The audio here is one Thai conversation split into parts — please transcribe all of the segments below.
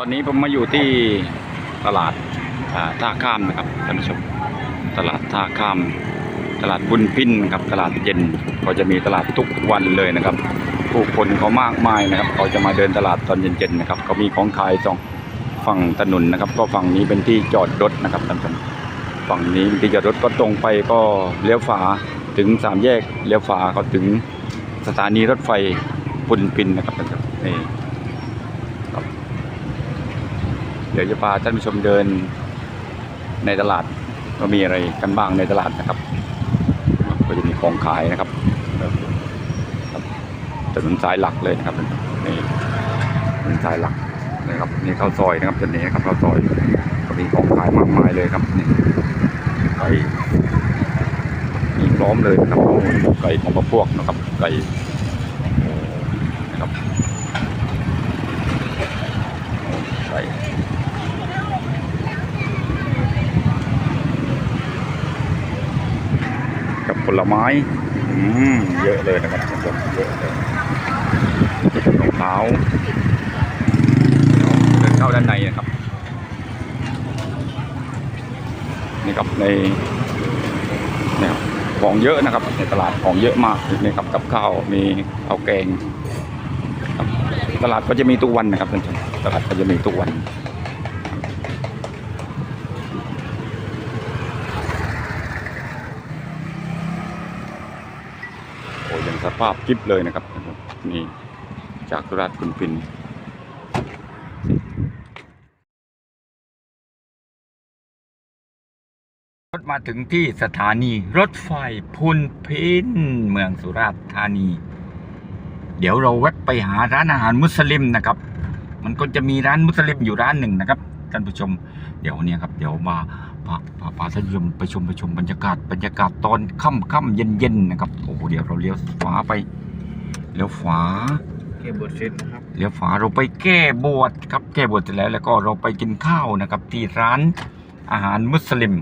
ตอนนี้ผมมาอยู่ที่ตลาดท่าข้ามนะครับท่านผู้ชมตลาดท่าข้าม ตลาดบุญพินครับตลาดเย็นก็จะมีตลาดทุกวันเลยนะครับ ผู้คนเขามากมายนะครับเขาจะมาเดินตลาดตอนเย็นๆนะครับเขามีของขายสองฝั่งถนนนะครับ ก็ฝั่งนี้เป็นที่จอดรถนะครับท่านผู้ชมฝั่งนี้ที่จอดรถก็ตรงไปก็เลี้ยวฝาถึงสามแยกเลี้ยวฝาก็ถึงสถานีรถไฟบุญพินนะครับท่านผู้ชมนี่ครับเดี๋ยวจะพาท่านผู้ชมเดินในตลาดว่ามีอะไรกันบ้างในตลาดนะครับก็จะมีของขายนะครับถนนสายหลักเลยนะครับนี่ถนนสายหลักนะครับนี่ข้าวซอยนะครับจุดนี้นะครับข้าวซอยก็มีของขายมากมายเลยครับนี่ไก่มีพร้อมเลยนะครับไก่ของพระพวกนะครับไก่นะครับ กับผลไม้อืมเยอะเลยนะครับท่านผู้ชมเยอะเลยรองเท้าเดินเข้าด้านในนะครับนี่ครับในเนี่ยของเยอะนะครับ ในตลาดของเยอะมากนี่ครับกับข้าวมีข้าแกงตลาดก็จะมีทุกวันนะครับท่านผู้ชมตลาดก็จะมีทุกวัน โอ้ยัง สภาพคลิปเลยนะครับนี่จากสุราษฎร์คุณปินรถมาถึงที่สถานีรถไฟพุนพินเมืองสุราษฎร์ธานี เดี๋ยวเราแวะไปหาร้านอาหารมุสลิมนะครับ มันก็จะมีร้านมุสลิมอยู่ร้านหนึ่งนะครับท่านผู้ชม เดี๋ยวเนี่ยครับ เดี๋ยวมา พาพาพาท่านผู้ชมไปชมไปชมบรรยากาศบรรยากาศตอนค่ำค่ำเย็นเย็นนะครับโอ้โหเดี๋ยวเราเลี้ยวฝาไปเลี้ยวฝาเก็บบทเสร็จนะครับเลี้ยวฝาเราไปแก้บวชครับแก้บวชเสร็จแล้วแล้วก็เราไปกินข้าวนะครับ ที่ร้านอาหารมุสลิม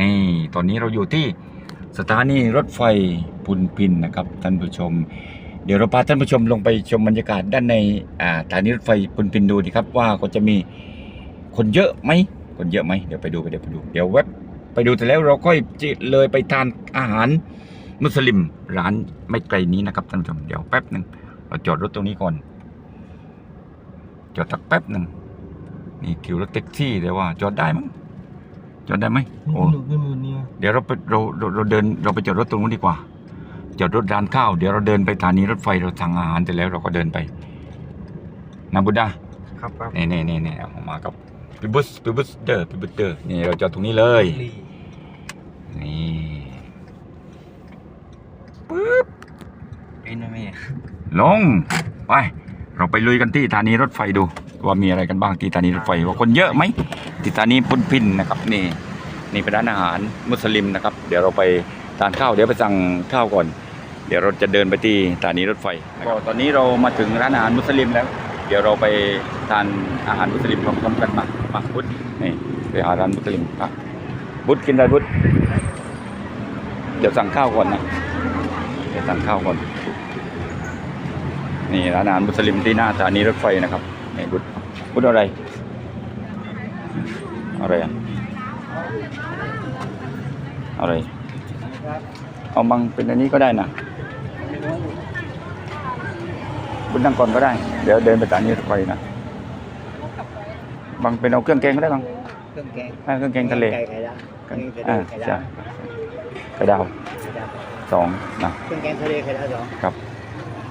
นี่ตอนนี้เราอยู่ที่สถานีรถไฟพุนพินนะครับท่านผู้ชม เดี๋ยวเราพาท่านผู้ชมลงไปชมบรรยากาศด้านในอ่าสถานีรถไฟพุนพินดูดีครับว่าก็จะมีคนเยอะไหม คนเยอะไหมเดี๋ยวไปดูไปเดี๋ยวไปดู เดี๋ยวแวบไปดูเสร็จแล้วเราก็จะเลยไปทานอาหารมุสลิมร้านไม่ไกลนี้นะครับท่านผู้ชมเดี๋ยวแป๊บหนึ่งเราจอดรถตรงนี้ก่อน จอดสักแป๊บหนึ่งนี่คิวรถแท็กซี่แต่ว่า จอดได้มั้งจอดได้ไหมโอ้ขึ้นมือเนี่ยเดี๋ยวเราไปเราเราเราเดินเราไปจอดรถตรงนู้นดีกว่า จอดรถร้านข้าวเดี๋ยวเราเดินไปสถานีรถไฟเราสั่งอาหารเสร็จแล้วเราก็เดินไปนาบุดาครับครับนี่นี่นี่นี่เอามากับ ปิบุสปิบุสเดอร์ปิบุสเดอร์นี่เราจอดตรงนี้เลยลีนี่เป็นไหมลงไป เราไปลุยกันที่สถานีรถไฟดู ว่ามีอะไรกันบ้างที่สถานีรถไฟว่าคนเยอะไหมที่สถานีพุนพินนะครับ นี่ นี่เป็นร้านอาหารมุสลิมนะครับ เดี๋ยวเราไปทานข้าวเดี๋ยวไปสั่งข้าวก่อน เดี๋ยวเราจะเดินไปที่สถานีรถไฟก็ตอนนี้เรามาถึงร้านอาหารมุสลิมแล้ว เดี๋ยวเราไปทานอาหารมุสลิมพร้อมๆกันมา มาบุตนี่ไปหาร้านมุสลิมอะบุตกินอะไรบุตเดี๋ยวสั่งข้าวก่อนนะเดี๋ยวสั่งข้าวก่อน นี่ร้านอาหารมุสลิมที่หน้าสถานีรถไฟนะครับนี่บุตบุตอะไร อะไรอะอะไร เอาบังเป็นอันนี้ก็ได้นะบุญนั่งก่อนก็ได้ เดี๋ยวเดินไปสถานีรถไฟนะ บังเป็นเอาเครื่องแกงก็ได้บังเครื่องแกงให้เครื่องแกงทะเลไก่ไข่ดาวเครื่องแกงอ่าไข่ใช่ดาวไข่ดาวไข่ดาวสองนะเครื่องแกงทะเลไข่ดาวสองครับ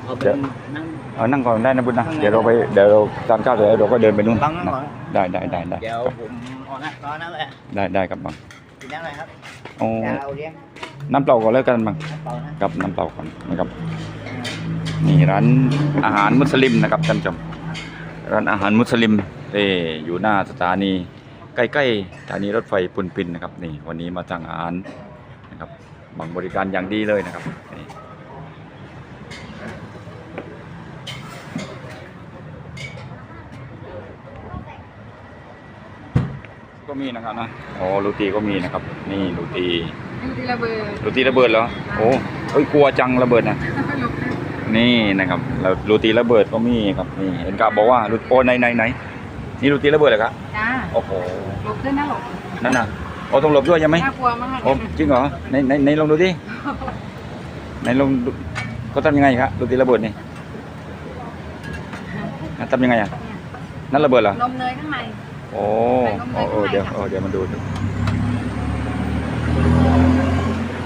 เอาเดี๋เป็ยวนนั่ง เอานั่งก่อนได้นะบุญนะนั่งเดี๋ยวเราไปเดี๋ยวเราทานข้าวเสร็จแล้วเราก็เดินไปนู่นบังนั่งนะก่อนได้ได้ได้ได้เดี๋ยวผมเอานะรอนะเลยได้ได้ครับบังกินน้ำอะไรครับโอ้ยาเอาเลี้ยงน้ำเปล่าก่อนแล้วกันบังน้ำเปล่านะ กับน้ำเปล่าก่อนนะครับนี่ร้านอาหารมุสลิมนะครับท่านผู้ชม ร้านอาหารมุสลิมเออยู่หน้าสถานี ใกล้ๆสถานีรถไฟปุนปินนะครับนี่วันนี้มาสั่งอาหารนะครับบางบริการอย่างดีเลยนะครับนี่ก็มีนะครับนะอ๋อโรตีก็มีนะครับ นี่โรตีอยู่ที่ระเบิดโรตีระเบิดเหรอโอ้เอ้ยกลัวจังระเบิดนะ นี่นะครับแล้วโรตีระเบิดก็มีครับนี่เห็นกาบอกว่าโรโอ้ในในไหนนี่ดูตีระเบิดเหรอครับจ้าโอ้โหหลบด้วยนะหลบนั่นน่ะโอ้ต้องหลบด้วยใช่ไหมน่ากลัวมากโอ้จริงเหรอในในในลองดูดิในลองดูเขาทำยังไงครับดูตีระเบิดนี่อะทำยังไงอะนั่นระเบิดเหรอนมเนยข้างในโอ้โอ้เออเดี๋ยวเออเดี๋ยวมาดูดู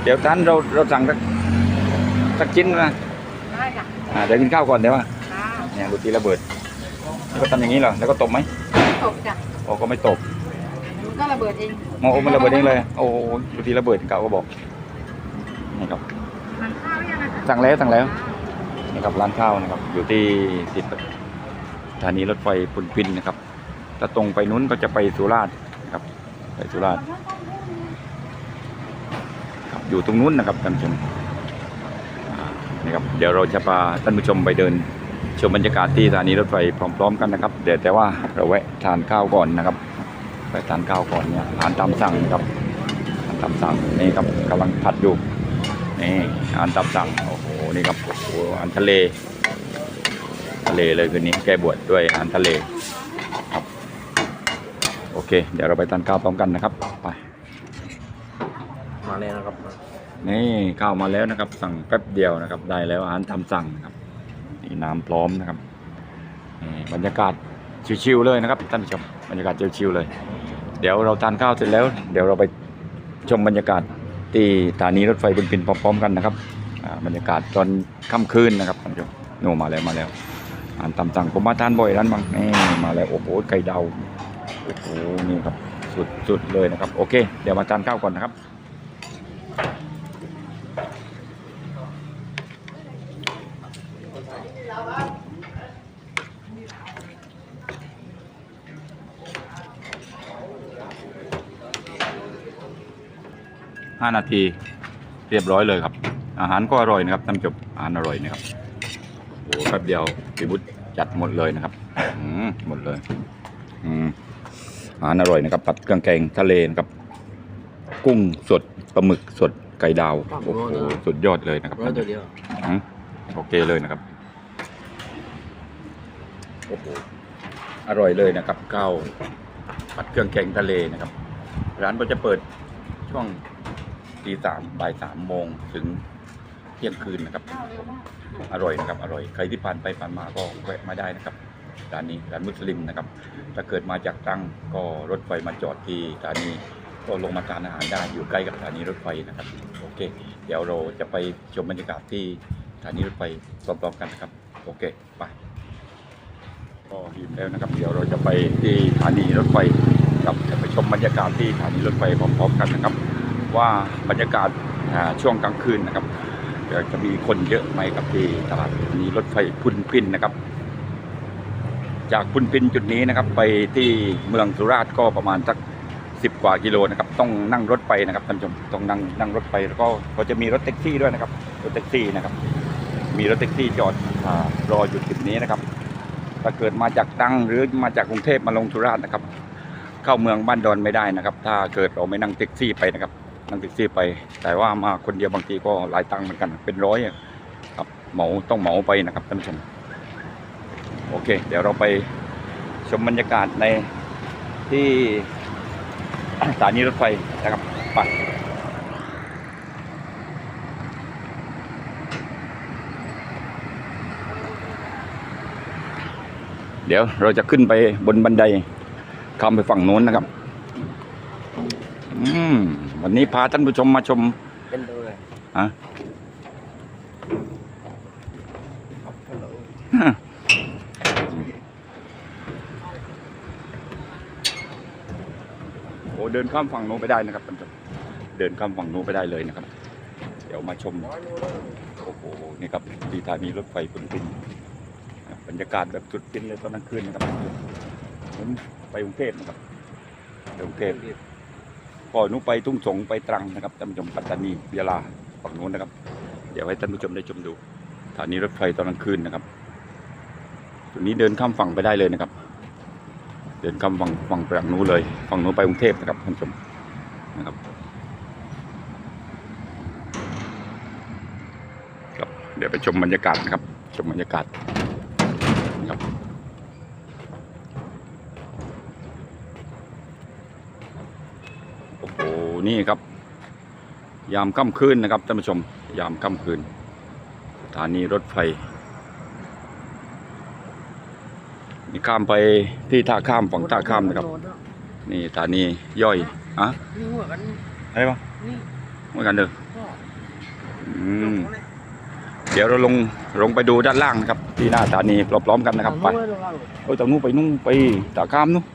เดี๋ยวท่านเราเราสั่งสักสักชิ้นนะได้ จ้ะอ่าเดี๋ยวกินข้าวก่อนเดี๋ยวว่าจ้าเนี่ยดูตีระเบิดแล้วก็ทำอย่างนี้เหรอแล้วก็ตบไหมตกจ้ะโอ้ก็ไม่ตบมันก็ระเบิดเองโอ้มันระเบิดเองเลย โอ้โหดูตีระเบิดเก่าก็บอกนี่ครับทานข้าวยังไงสั่งแล้วสั่งแล้วนี่ครับร้านข้าวนะครับ อยู่ที่ติดสถานีรถไฟพุนพินนะครับ ถ้าตรงไปนู้นก็จะไปสุราษฎร์นะครับ ไปสุราษฎร์ครับอยู่ตรงนู้นนะครับท่านผู้ชม นี่ครับเดี๋ยวเราจะพาท่านผู้ชมไปเดินชมบรรยากาศที่สถานีรถไฟพร้อมๆกันนะครับเดี๋ยวแต่ว่าเราแวะทานข้าวก่อนนะครับไปทานข้าวก่อนเนี่ยอาหารตามสั่งนะครับอาหารตามสั่งนี่ครับกำลังผัดอยู่นี่อาหารตามสั่งโอ้โหนี่ครับโอ้โหอาหารทะเล ทะเลเลยคืนนี้แก้บวชด้วยอาหารทะเลครับโอเค เดี๋ยวเราไปทานข้าวพร้อมกันนะครับไป มาเลยนะครับ นี่ข้าวมาแล้วนะครับ สั่งแป๊บเดียวนะครับ ได้แล้วอาหารทำสั่งนะครับนี่น้ำพร้อมนะครับนี่บรรยากาศชิวๆเลยนะครับท่านผู้ชมบรรยากาศชิวๆเลย เดี๋ยวเราทานข้าวเสร็จแล้ว เดี๋ยวเราไปชมบรรยากาศที่สถานีรถไฟบุญพินพร้อมๆกันนะครับบรรยากาศตอนค่ำคืนนะครับท่านผู้ชมโนมาแล้วมาแล้วอาหารตามสั่งผมมาทานบ่อยร้านบางนี่มาแล้วโอ้โหไก่ดาวโอ้โหนี่ครับสุดๆเลยนะครับ โอเค เดี๋ยวมาทานข้าวก่อนนะครับ ห้านาที เรียบร้อยเลยครับ อาหารก็อร่อยนะครับท่านผู้ชมอาหารอร่อยนะครับโอ้โหแป๊บเดียวพี่บุตรจัดหมดเลยนะครับอืมหมดเลยอืมอาหารอร่อยนะครับผัดเครื่องแกงทะเลนะครับ กุ้งสดปลาหมึกสดไก่ดาวโอ้โหสุดยอดเลยนะครับร้อยตัวเดียวอืมโอเคเลยนะครับโอ้โหอร่อยเลยนะครับข้าวผัดเครื่องแกงทะเลนะครับ ร้านก็จะเปิดช่วง ตีสามบ่ายสามโมงถึงเที่ยงคืนนะครับ อร่อยนะครับ อร่อย ใครที่ผ่านไปผ่านมาก็แวะมาได้นะครับ ร้านนี้ร้านมุสลิมนะครับ ถ้าเกิดมาจากตรังก็รถไฟมาจอดที่สถานีก็ลงมาทานอาหารได้อยู่ใกล้กับสถานีรถไฟนะครับ โอเค เดี๋ยวเราจะไปชมบรรยากาศที่สถานีรถไฟพร้อมๆกันนะครับ โอเค ไป ก็หิมแล้วนะครับ เดี๋ยวเราจะไปที่สถานีรถไฟครับจะไปชมบรรยากาศที่สถานีรถไฟพร้อมๆกันนะครับ ว่าบรรยากาศช่วงกลางคืนนะครับจะมีคนเยอะไหมครับที่ตลาดสถานีรถไฟพุนพินนะครับ จากพุนพินจุดนี้นะครับ ไปที่เมืองสุราษฎร์ก็ประมาณสักสิบกว่ากิโลนะครับ ต้องนั่งรถไปนะครับท่านผู้ชมต้องนั่งนั่งรถไปแล้วก็ก็จะมีรถแท็กซี่ด้วยนะครับรถแท็กซี่นะครับ มีรถแท็กซี่จอดรออยู่จุดนี้นะครับถ้าเกิดมาจากตรังหรือมาจากกรุงเทพมาลงสุราษฎร์นะครับ เข้าเมืองบ้านดอนไม่ได้นะครับ ถ้าเกิดเราไม่นั่งแท็กซี่ไปนะครับ นั่งแท็กซี่ไป แต่ว่ามาคนเดียวบางทีก็หลายตังค์เหมือนกัน เป็นร้อยครับเหมาต้องเหมาไปนะครับท่านผู้ชมโอเค เดี๋ยวเราไปชมบรรยากาศในที่สถานีรถไฟนะครับไปเดี๋ยวเราจะขึ้นไปบนบันไดข้ามไปฝั่งโน้นนะครับ อืม วันนี้พาท่านผู้ชมมาชมเป็นตัวเลยฮะโอ้เดินข้ามฝั่งโน้นไปได้นะครับท่านผู้ชมเดินข้ามฝั่งโน้นไปได้เลยนะครับ เดี๋ยวมาชมโอ้โหนี่ครับที่สถานีรถไฟปุนปินบรรยากาศแบบสุดฟินเลยตอนกลางคืนนะครับผมไปกรุงเทพนะครับไปกรุงเทพ พอหนุไปทุ่งสงไปตรังนะครับท่านผู้ชมปัตตานียะลาฝั่งโน้นนะครับ เดี๋ยวให้ท่านผู้ชมได้ชมดูสถานีรถไฟตอนกลางคืนนะครับจุดนี้เดินข้ามฝั่งไปได้เลยนะครับ เดินข้ามฝั่งฝั่งไปฝั่งนู้นเลยฝั่งนู้นไปกรุงเทพนะครับท่านผู้ชมนะครับครับเดี๋ยวไปชมบรรยากาศนะครับ ชมบรรยากาศนะครับ นี่ครับ ยามค่ำคืนนะครับท่านผู้ชม ยามค่ำคืนสถานีรถไฟนี่ข้ามไปที่ท่าข้ามฝั่งท่าข้ามนะครับ นี่สถานีย่อยอะนี่หัวกันอะไรปะนี่เหมือนกันเด้อืมเดี๋ยวเราลงลงไปดูด้านล่างนะครับ ที่หน้าสถานีพร้อมๆกันนะครับ ไปเอ้ยตรงนู้นไปนู่นไปตาข้ามนู้น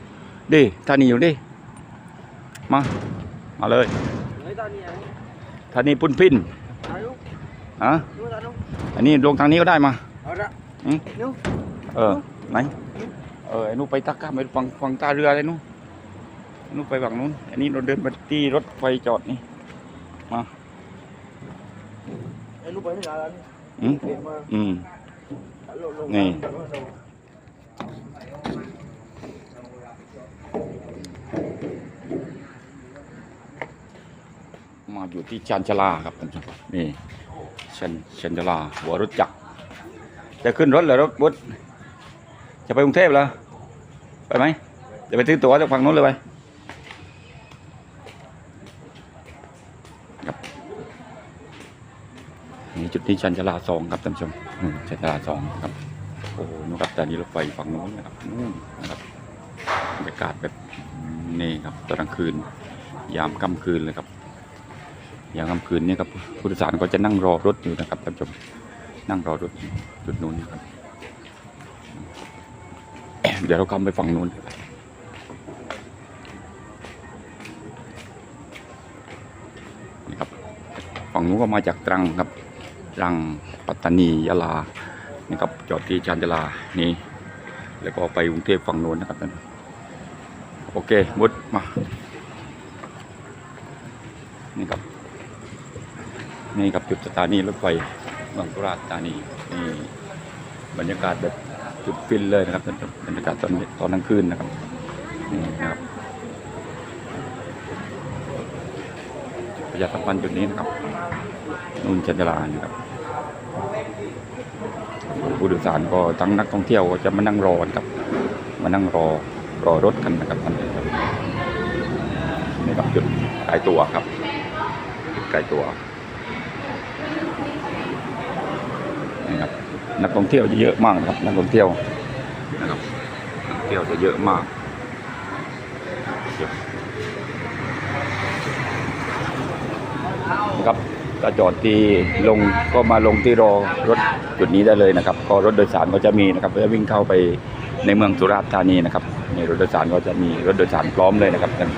ดิท่านีอยู่ดิมา มาเลยเฮ้ยตอนนี้ท่านีปุ่นพินอายุฮะดูตานุอันนี้ลงทางนี้ก็ได้มาเอาละอืมนุเออไหนเออไอ้นู้นไปตาข้ามไปฝั่งฝั่งตาเรืออะไรนู้นไอ้นู้นไปฝั่งนู้น อันนี้เราเดินไปที่รถไฟจอดนี่ไอ้ลูกไปไม่ได้แล้วอืมเปลี่ยนมาอืมล อยู่ที่ชันชลาครับท่านผู้ชมนี่ชันชันชลาหัวรถจักรจะขึ้นรถเหรอรถบุษจะไปกรุงเทพเหรอไปไหมจะไปซื้อตั๋วจากฝั่งนู้นเลยไปครับนี่จุดนี้ชันชลาสองครับท่านผู้ชมชันชลาสองครับโอ้โหนู่นครับแต่นี้รถไฟฝั่งนู้นนะครับนู่นนะครับบรรยากาศแบบนี่ครับตอนกลางคืนยามค่ำคืนเลยครับ อย่ามค่ำคืนนี่ครับผู้โดยสารก็จะนั่งรอรถอยู่นะครับท่านผู้ชมนั่งรอรถจุดนู้นนะครับ เดี๋ยวเราข้ามไปฝั่งนู้นนี่ครับฝั่งนู้นก็มาจากตรังครับตรังปัตตานียะลานี่ครับจอดที่ชานยาลานี่แล้วก็ไปกรุงเทพฝั่งนู้นนะครับท่านโอเคมุดมา นี่ครับ นี่ครับจุดสถานีรถไฟบางสุราษฎร์ธานีนี่บรรยากาศแบบจุดฟินเลยนะครับบรรยากาศตอนตอนกลางคืนนะครับนี่นะครับประหยัดสัมพันธ์จุดนี้นะครับนุ่นจันทรานะครับผู้โดยสารก็ทั้งนักท่องเที่ยวก็จะมานั่งรอนครับ มานั่งรอรอรถกันนะครับท่านผู้ชมนี่ครับจุดขายตัวครับไกลตัวนี่ครับ นักท่องเที่ยวจะเยอะมากนะครับ นักท่องเที่ยวนะครับนักท่องเที่ยวจะเยอะมากเยอะนะครับถ้าจอดที่ลงก็มาลงที่รอรถจุดนี้ได้เลยนะครับ ก็รถโดยสารก็จะมีนะครับจะวิ่งเข้าไปในเมืองสุราษฎร์ธานีนะครับนี่รถโดยสารก็จะมีรถโดยสารพร้อมเลยนะครับครับ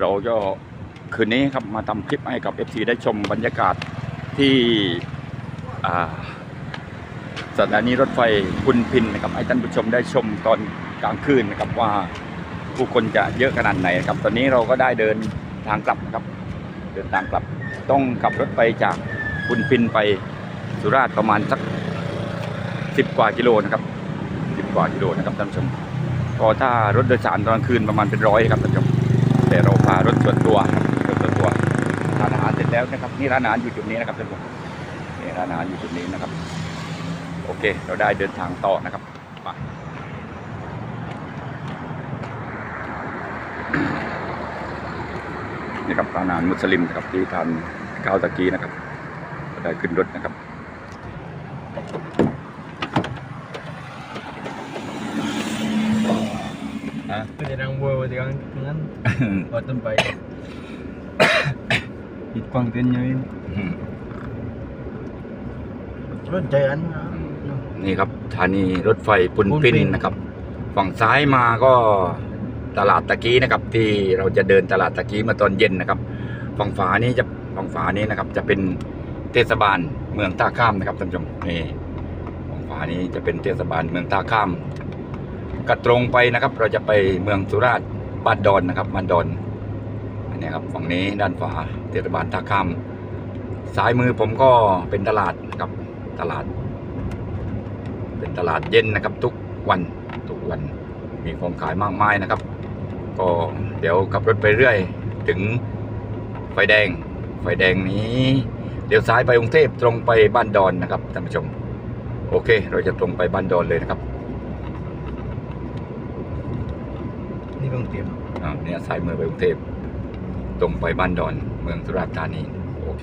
เราก็คืนนี้ครับมาทำคลิปให้กับ FC ได้ชมบรรยากาศที่สถานีรถไฟพุนพินนะครับให้ท่านผู้ชมได้ชมตอนกลางคืนนะครับว่าผู้คนจะเยอะขนาดไหนครับ ตอนนี้เราก็ได้เดินทางกลับนะครับ เดินทางกลับต้องขับรถไปจากพุนพินไปสุราษฎร์ประมาณสักสิบกว่ากิโลนะครับสิบกว่ากิโลนะครับท่านผู้ชมก็ถ้ารถโดยสารตอนกลางคืนประมาณเป็นร้อยครับท่านผู้ชม เราพารถส่วนตัวรถส่วนตัวทานอาหารเสร็จแล้วนะครับนี่ร้านอาหารอยู่จุดนี้นะครับท่านผู้ชมนี่ร้านอาหารอยู่จุดนี้นะครับ โอเค เราได้เดินทางต่อนะครับไปนี่ครับร้านอาหารมุสลิมครับที่ทานข้าวตะกี้นะครับได้ขึ้นรถนะครับ Penyerang buah dengan dengan bottom by. Itpang tinyo yun. รถใจอันนี่ครับสถานีรถไฟปุนปินนะครับ ฝั่งซ้ายมาก็ตลาดตะกี้นะครับ ที่เราจะเดินตลาดตะกี้เมื่อตอนเย็นนะครับ ฝั่งฝานี้จะฝั่งฝานี้นะครับ จะเป็นเทศบาลเมืองท่าข้ามนะครับท่านผู้ชมนี่ฝั่งฝานี้จะเป็นเทศบาลเมืองท่าข้าม ก็ตรงไปนะครับ เราจะไปเมืองสุราษฎร์บ้านดอนนะครับบ้านดอนอันนี้ครับฝั่งนี้ด้านฝาเทศบาลท่าข้ามซ้ายมือผมก็เป็นตลาดนะครับตลาด เป็นตลาดเย็นนะครับ ทุกวันทุกวันมีของขายมากมายนะครับ ก็เดี๋ยวขับรถไปเรื่อย ถึงไฟแดง ไฟแดงนี้เดี๋ยวซ้ายไปกรุงเทพตรงไปบ้านดอนนะครับท่านผู้ชม โอเค เราจะตรงไปบ้านดอนเลยนะครับ นี่กรุงเทพอ่าเนี่ยสายมือไปกรุงเทพตรงไปบ้านดอนเมืองสุราษฎร์ธานีโอเค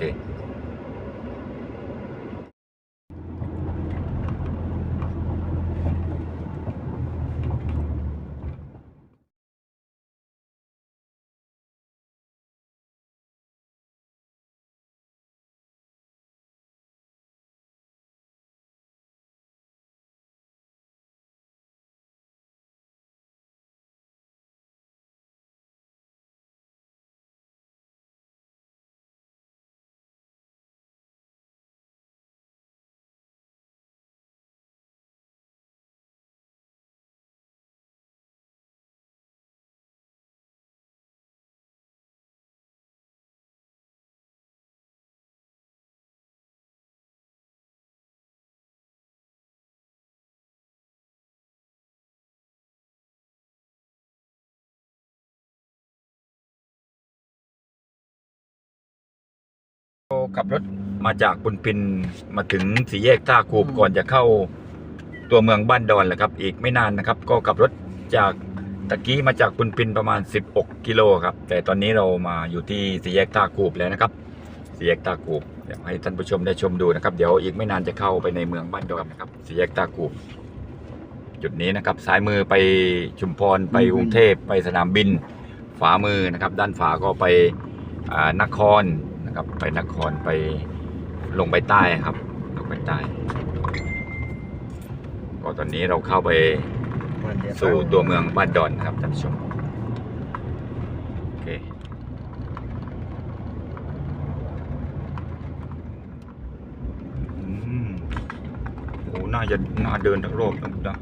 ขับรถมาจากปุนปินมาถึงสี่แยกท่าคูบก่อนจะเข้าตัวเมืองบ้านดอนแหละครับ อีกไม่นานนะครับ ก็ขับรถจากตะกี้มาจากปุนปินประมาณ 16 กิโลครับ แต่ตอนนี้เรามาอยู่ที่สี่แยกท่าคูบแล้วนะครับสี่แยกท่าคูบเดี๋ยวให้ท่านผู้ชมได้ชมดูนะครับ เดี๋ยวอีกไม่นานจะเข้าไปในเมืองบ้านดอนนะครับสี่แยกท่าคูบจุดนี้นะครับซ้ายมือไปชุมพรไปกรุงเทพไปสนามบิน ฝามือนะครับ ด้านฝาก็ไปอ่านคร นะครับ ไปนครไปลงไปใต้ครับ ลงไปใต้ก็ตอนนี้เราเข้าไปสู่ตัวเมืองบ้านดอนครับท่านผู้ชมโอเคโอ้น่าจะน่าเดินทั้งรอบนะคุณนะ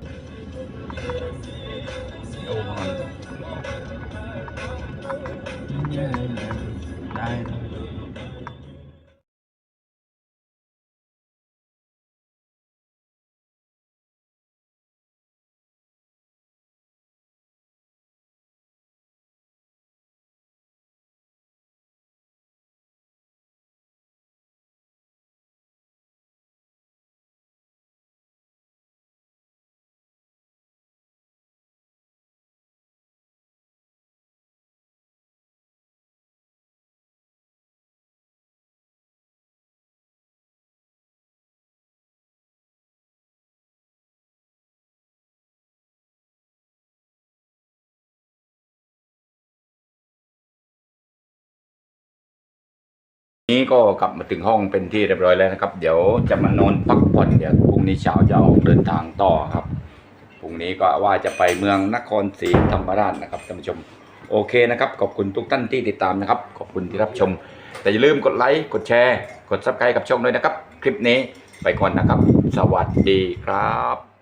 โอ้มัน นี้ก็กลับมาถึงห้องเป็นที่เรียบร้อยแล้วนะครับ เดี๋ยวจะมานอนพักผ่อนเดี๋ยวพรุ่งนี้เช้าจะออกเดินทางต่อครับพรุ่งนี้ก็ว่าจะไปเมืองนครศรีธรรมราชนะครับท่านผู้ชมโอเคนะครับขอบคุณทุกท่านที่ติดตามนะครับ ขอบคุณที่รับชม แต่อย่าลืมกดไลค์กดแชร์ กดซับสไครต์กับช่องด้วยนะครับ คลิปนี้ไปก่อนนะครับ สวัสดีครับ